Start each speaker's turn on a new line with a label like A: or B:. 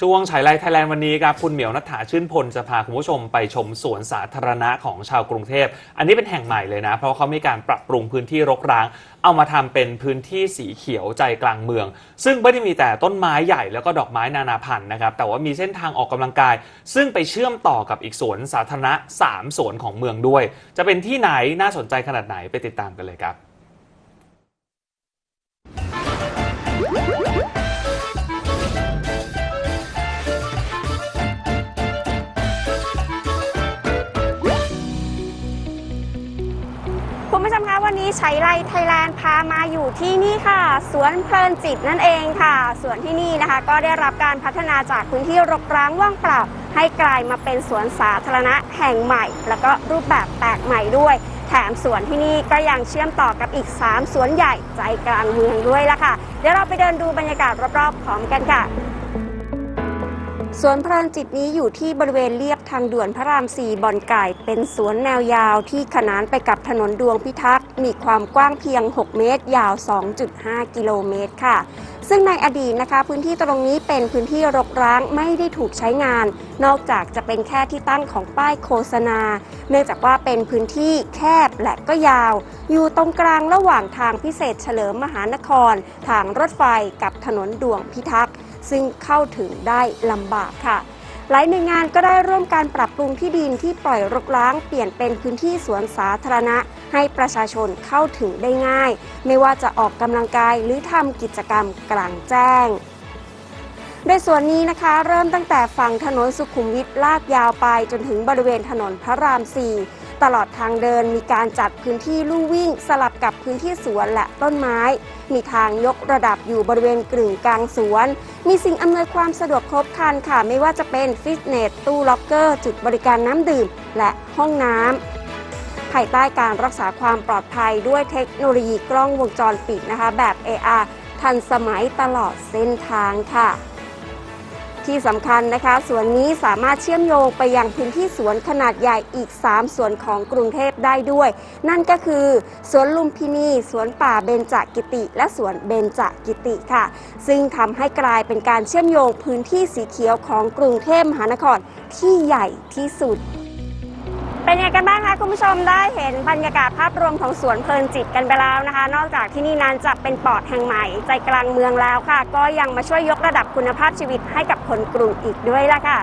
A: ช่วงฉายไลท์ไทยแลนด์วันนี้ครับคุณเหมียวนัฐาชื่นพลจะพาคุณผู้ชมไปชมสวนสาธารณะของชาวกรุงเทพ อันนี้เป็นแห่งใหม่เลยนะ เพราะเขามีการปรับปรุงพื้นที่รกร้าง เอามาทำเป็นพื้นที่สีเขียวใจกลางเมือง ซึ่งไม่ได้มีแต่ต้นไม้ใหญ่แล้วก็ดอกไม้นานาพันธุ์นะครับ แต่ว่ามีเส้นทางออกกำลังกาย ซึ่งไปเชื่อมต่อกับอีกสวนสาธารณะสามสวนของเมืองด้วย จะเป็นที่ไหนน่าสนใจขนาดไหนไปติดตามกันเลยครับ
B: วันนี้ใช้ไลไทยแลนด์พามาอยู่ที่นี่ค่ะ สวนเพลินจิตนั่นเองค่ะ สวนที่นี่นะคะ ก็ได้รับการพัฒนาจากพื้นที่รกร้างว่างเปล่า ให้กลายมาเป็นสวนสาธารณะแห่งใหม่ แล้วก็รูปแบบแปลกใหม่ด้วย แถมสวนที่นี่ก็ยังเชื่อมต่อกับอีก 3 สวนใหญ่ใจกลางเมืองด้วยละค่ะ เดี๋ยวเราไปเดินดูบรรยากาศรอบๆพร้อมกันค่ะ สวนพลินจิตนี้อยู่ที่บริเวณเลียบทางด่วนพระรามสี่บ่อนไก่ เป็นสวนแนวยาวที่ขนานไปกับถนนดวงพิทักษ์ มีความกว้างเพียง 6 เมตร ยาว 2.5 กิโลเมตรค่ะ ซึ่งในอดีตนะคะ พื้นที่ตรงนี้เป็นพื้นที่รกร้างไม่ได้ถูกใช้งาน นอกจากจะเป็นแค่ที่ตั้งของป้ายโฆษณา เนื่องจากว่าเป็นพื้นที่แคบและก็ยาว อยู่ตรงกลางระหว่างทางพิเศษเฉลิมมหานคร ทางรถไฟกับถนนดวงพิทักษ์ ซึ่งเข้าถึงได้ลำบากค่ะ หลายหน่วยงานก็ได้ร่วมการปรับปรุงที่ดินที่ปล่อยรกร้างเปลี่ยนเป็นพื้นที่สวนสาธารณะ ให้ประชาชนเข้าถึงได้ง่าย ไม่ว่าจะออกกำลังกายหรือทำกิจกรรมกลางแจ้งโดยส่วนนี้นะคะ เริ่มตั้งแต่ฝั่งถนนสุขุมวิทลากยาวไปจนถึงบริเวณถนนพระราม 4 ตลอดทางเดินมีการจัดพื้นที่ลู่วิ่ง สลับกับพื้นที่สวนและต้นไม้ มีทางยกระดับอยู่บริเวณกึ่งกลางสวน มีสิ่งอำนวยความสะดวกครบครันค่ะ ไม่ว่าจะเป็นฟิตเนส ตู้ล็อกเกอร์ จุดบริการน้ำดื่ม และห้องน้ำภายใต้การรักษาความปลอดภัยด้วยเทคโนโลยีกล้องวงจรปิดนะคะ แบบ AR ทันสมัยตลอดเส้นทางค่ะ ที่สำคัญนะคะสวนนี้สามารถเชื่อมโยงไปยังพื้นที่สวนขนาดใหญ่อีก 3 สวนของกรุงเทพได้ด้วย นั่นก็คือสวนลุมพินี สวนป่าเบญจกิติ และสวนเบญจกิติค่ะ ซึ่งทำให้กลายเป็นการเชื่อมโยงพื้นที่สีเขียวของกรุงเทพมหานครที่ใหญ่ที่สุด เป็นยังไงกันบ้างคะคุณผู้ชมได้เห็นบรรยากาศภาพรวมของสวนเพลินจิตกันไปแล้วนะคะ นอกจากที่นี่นั้นจะเป็นปอดแห่งใหม่ ใจกลางเมืองแล้วค่ะ ก็ยังมาช่วยยกระดับคุณภาพชีวิตให้กับคนกรุงอีกด้วยล่ะค่ะ